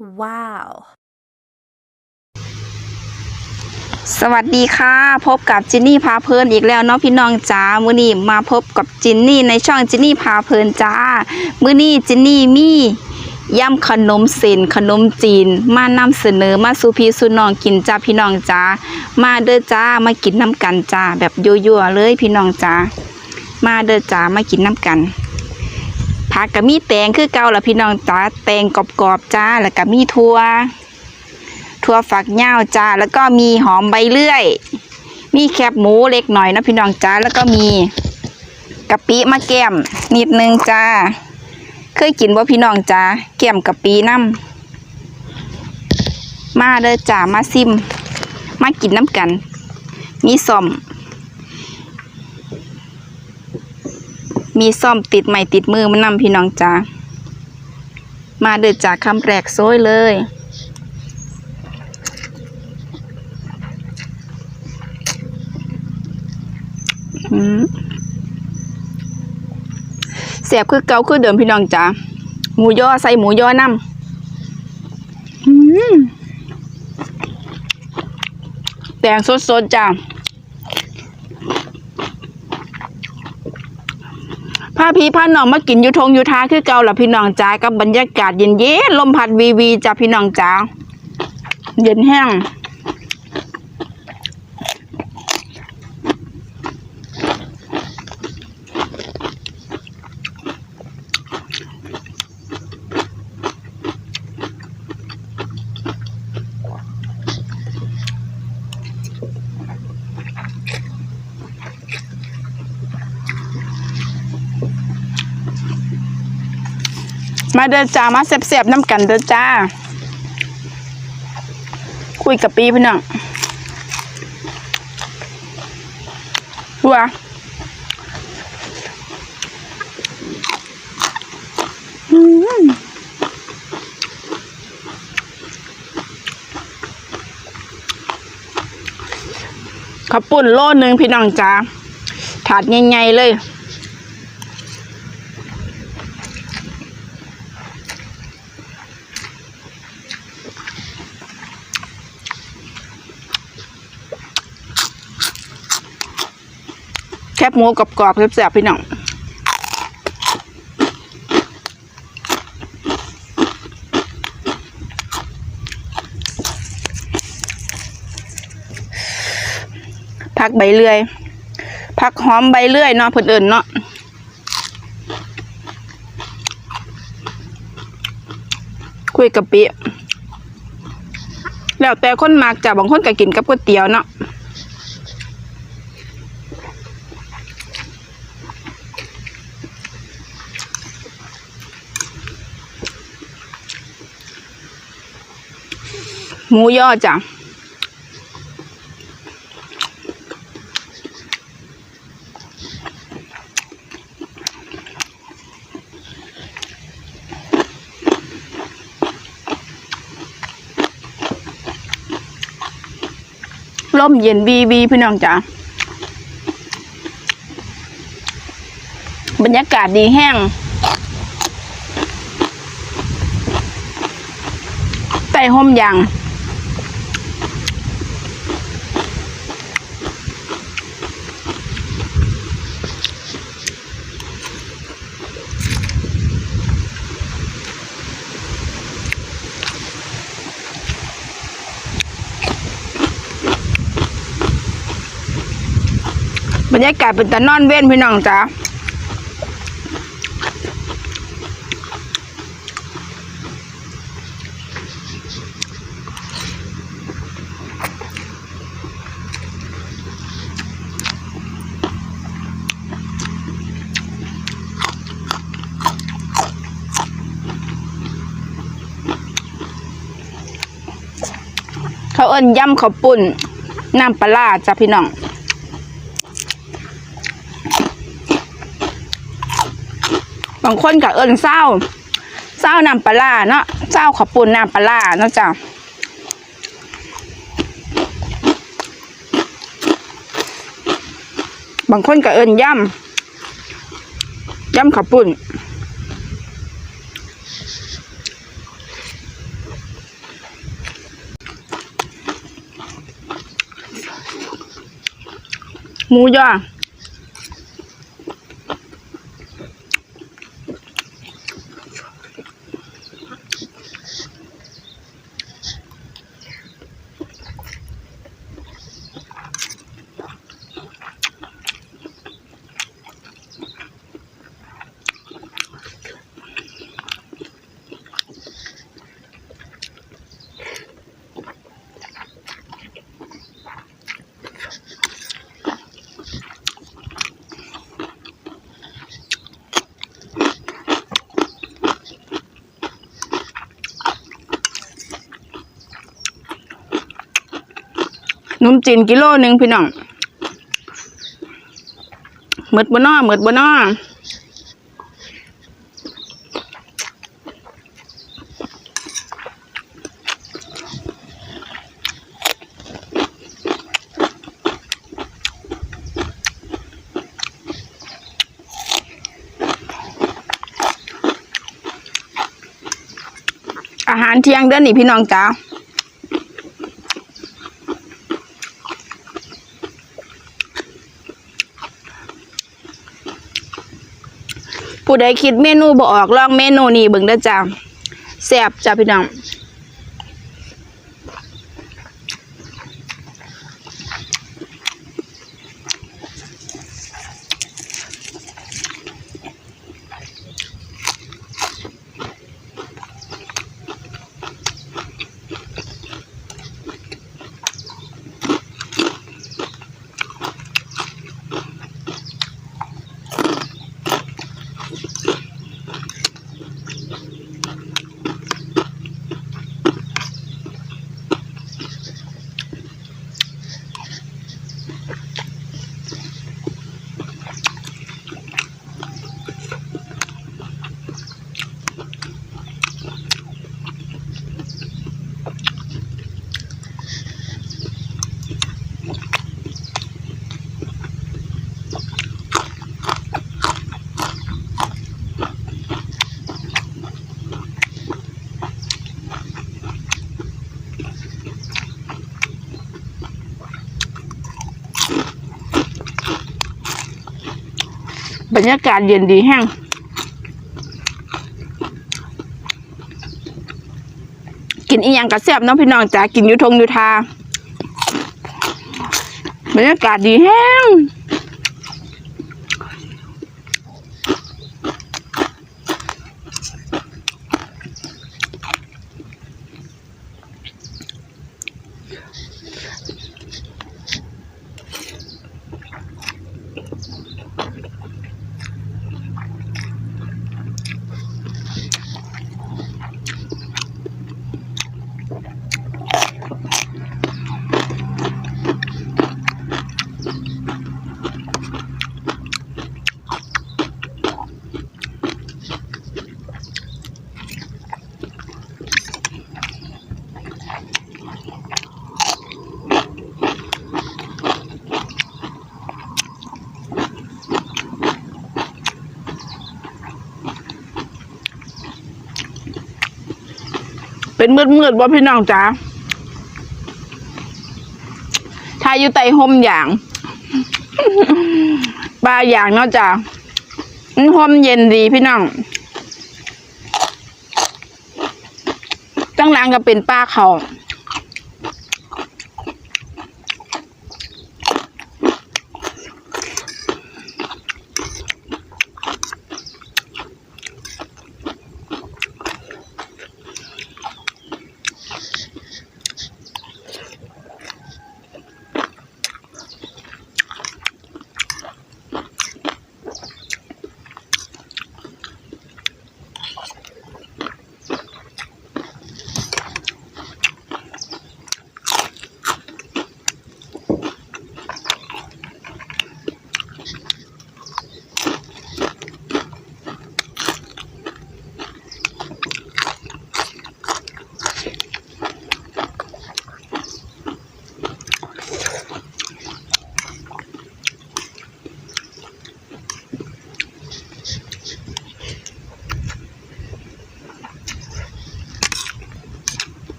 Wow. สวัสดีค่ะ พบกับจินนี่พาเพลินอีกแล้วเนาะพี่น้องจ้ามื้อนี้มาพบกับจินนี่ในช่องจินนี่พาเพลินจ้า มื้อนี้จินนี่มียำขนมเส้นขนมจีน มานำเสนอมาสู่พี่สู่น้องกินจ้าพี่น้องจ้ามาเด้อจ้ามากินน้ำกันจ้าแบบยั่วๆเลยพี่น้องจ้ามาเด้อจ้ามากินน้ำกัน ผักก็มีแตงคือเก่าละพี่น้องจ้าแตงกรอบๆจ้าแล้วก็มีถั่วถั่วฝักยาวจ้าแล้วก็มีหอมใบเลื่อย มีแคบหมูเล็กหน่อยนะพี่น้องจ้าแล้วก็มีกะปิมาแก้มนิดนึงจ้า เคยกินบ่พี่น้องจ้าแก้มกะปิน้ำมาเด้อจ้ามาซิม มากินน้ำกัน มีซ่อม มีซ่อมติดใหม่ติดมือมันนำพี่น้องจ้ามาเด้อดจ้าคำแรกโซ้ยเลย เสียบคือเกาคือเดิมพี่น้องจ้าหมูย่อใส่หมูย่อน้ำแตงสดๆจ้า พาพี่พาน้องมากินยูทงยูทาคือเก่าละพี่น้องจ๋ากับบรรยากาศเย็นเย็นลมพัดวีวีจ้าพี่น้องจ๋าเย็นแห้ง มาเดินจ้ามาเสียบๆน้ำกันเดินจ้า คุยกับปีพี่น้องวัวอืมขับปุ่นโลนึงพี่น้องจ้าถาดใหญ่ๆเลย บหมูกรอบๆแซ่บๆพี่น้องผักใบเลื่อยผักหอมใบเลื่อยเนาะเพิ่นเอิ้นเนาะคุยกับปิแล้วแต่คนมักจ้ะบางคนก็กินกับก๋วยเตี๋ยวเนาะ หมูย่อจ้ะร่มเย็นวีวีพี่น้องจ้ะบรรยากาศดีแห้งใต้ห่มยาง รรยากาศเป็นตะนอนเว้นพี่น้องจ้าเขาเอิ้นยำเขาปุ้นน้ำปลาร้าพี่น้อง บางคนกับเอิญเศร้าเศร้าน้ำปลาเนาะเศร้าขอปุ่นน้ำปลาเนาะจ้ะบางคนกับเอิญย่ำย่ำขอปุ่นหมูย่อ นมจีนกิโลหนึ่งพี่น้องหมืดบนนอหมืดบนนออาหารเที่ยงเด้อนี่พี่น้องจ้า ผู้ใดคิดเมนูบ่ออกลองเมนูนี้เบิ่งเด้อจ้าแซ่บจ้าพี่น้อง บรรยากาศเย็นดีแห้งกินอีหยังกระแซบน้องพี่น้องจ้ากินยุทงยุทาบรรยากาศดีแห้ง เป็นมืดมืดๆว่าพี่น้องจ้าถ้าอยู่ไต่ห่มอย่างปลาอย่างเนาะจ้ามันห่มเย็นดีพี่น้องตั้งหลังก็เป็นป้าเขา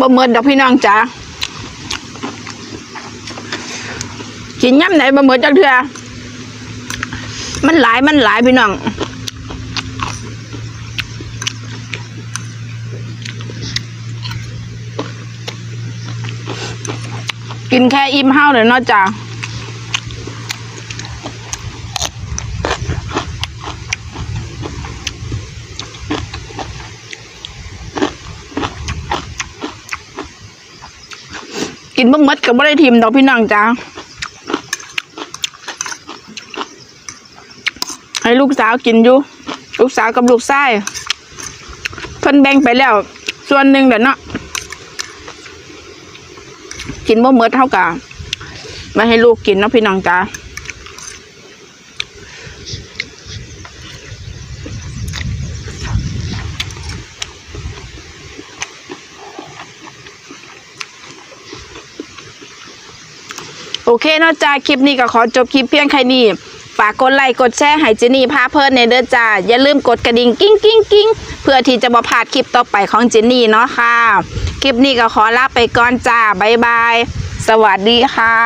บ่หมดดอกพี่น้องจ๋ากินย่ำไหนบ่หมดจักเทือมันหลายมันหลายพี่น้องกินแค่อิ่มห้าวเลยเนาะจ้า กินบ่หมดก็บ่ได้ทิมดอกพี่น้องจ้าให้ลูกสาวกินอยู่ ลูกสาวกับลูกชายเพิ่นแบ่งไปแล้ว ส่วนหนึ่งเดี๋ยวเนาะกินบ่เมิดเท่ากับไม่ให้ลูกกินเนาะพี่น้องจ้า เคเนาะจ้าคลิปนี้ก็ขอจบคลิปเพียงแค่นี้ฝากกดไลค์กดแชร์ให้เจนี่พาเพิ่นในเด้อจ้าอย่าลืมกดกระดิ่งกิ้งกิ้งกิ้งเพื่อที่จะบ่พลาดคลิปต่อไปของเจนี่เนาะค่ะ คลิปนี้ก็ขอลาไปก่อนจ้าบ๊ายบาย สวัสดีค่ะ